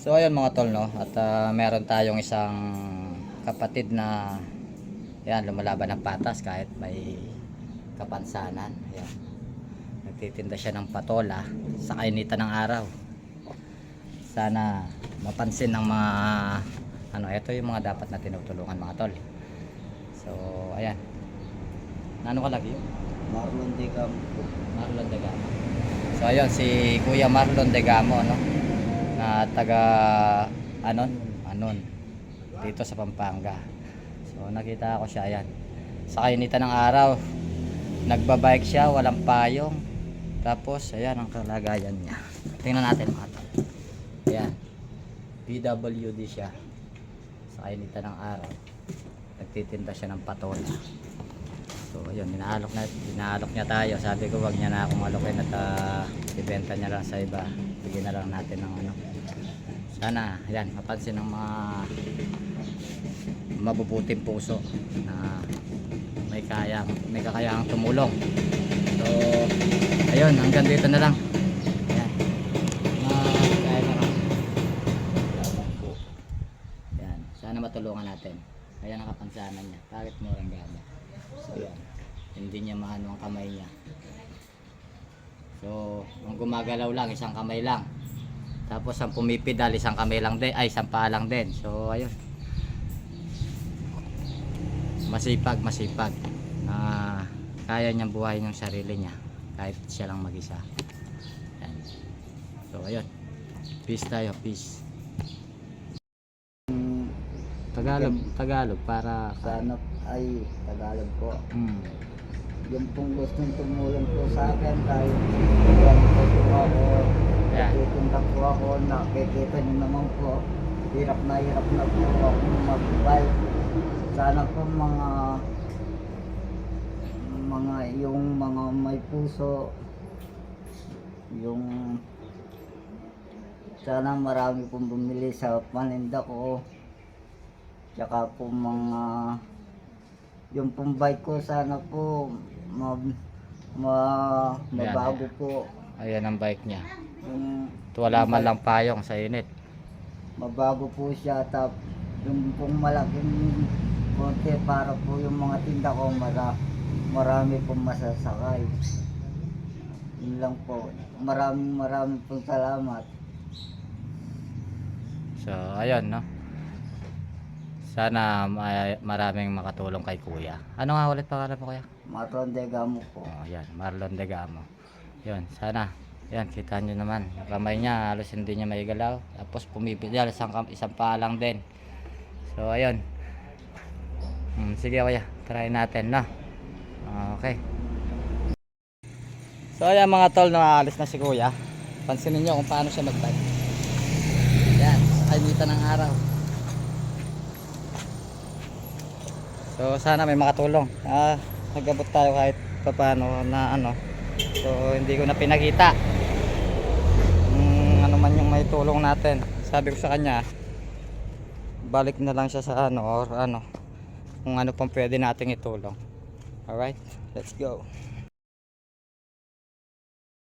So ayun mga tol no at ah, meron tayong isang kapatid na yan lumalaban ng patas kahit may kapansanan. Ayan. Nagtitinda siya ng patola sa kainitan ng araw. Sana mapansin ng mga ano ito yung mga dapat na tinutulungan mga tol. So ayan. Nano ka lagi? Marlon de Campo. Marlon Degamo. So ayun si Kuya Marlon Degamo no na taga anon anon dito sa Pampanga. So nakita ko siya ayan. Sa kainitan ng araw nagbabike siya walang payong. Tapos ayan ang kalagayan niya. Tingnan natin mga tol. Ayan. PWD siya. Sa kainitan ng araw. Nagtitinda siya ng patola. So ayun, inaalok na inaalok niya tayo. Sabi ko wag niya na akong alokin at ah, ibenta niya lang sa iba. Bigyan na lang natin ng ano. Sana, ayan, mapansin ng mga mabubuting puso na may kayang may kakayahang tumulong. So ayun, hanggang dito na lang. Ayan. Na kaya na lang. Ayan, sana matulungan natin. Ayan ang kapansanan niya. Bakit mo ang gamit? So yan. Hindi niya maano ang kamay niya. So, ang gumagalaw lang, isang kamay lang. Tapos ang pumipidal, isang kamay lang din, ay isang paa lang din. So, ayun. Masipag, masipag. Na kaya niyang buhayin yung sarili niya kahit siya lang mag-isa. So, ayun. Peace tayo, peace. Tagalog, Tagalog para Sana ay Tagalog po. Hmm. Yung pong gustong tumulong po sa akin kahit Nakikita niyo naman po. Hirap na hirap na po ako mag-bike. Sana po mga mga yung mga may puso yung sana marami pong bumili sa paninda ko tsaka po mga yung pong bike ko sana po ma, ma, mabago po Ayan ang bike niya. yung Tuwala man lang payong sa init. mabago po siya tap yung pong malaking konti para po yung mga tinda ko mara, marami pong masasakay yun lang po maraming maraming pong salamat So, ayun, no? Sana may, maraming makatulong kay Kuya. Ano nga ulit pangalan mo, Kuya? Matron de Gamo po Oh, yan, Marlon Degamo. Yun, sana. Yan, kita nyo naman. Kamay niya, halos hindi niya maigalaw. Tapos pumipidal, isang, kam- isang paa lang din. So, ayun. Hmm, sige, Kuya. Try natin, no? Okay. So, ayan mga tol, nakaalis na si Kuya. Pansinin nyo kung paano siya mag-bike. Yan, kainita ng araw. So sana may makatulong. Ah, nagabot tayo kahit paano na ano. So hindi ko na pinakita. Mm, ano man yung may tulong natin. Sabi ko sa kanya, balik na lang siya sa ano or ano kung ano pang pwede nating itulong. Alright, let's go.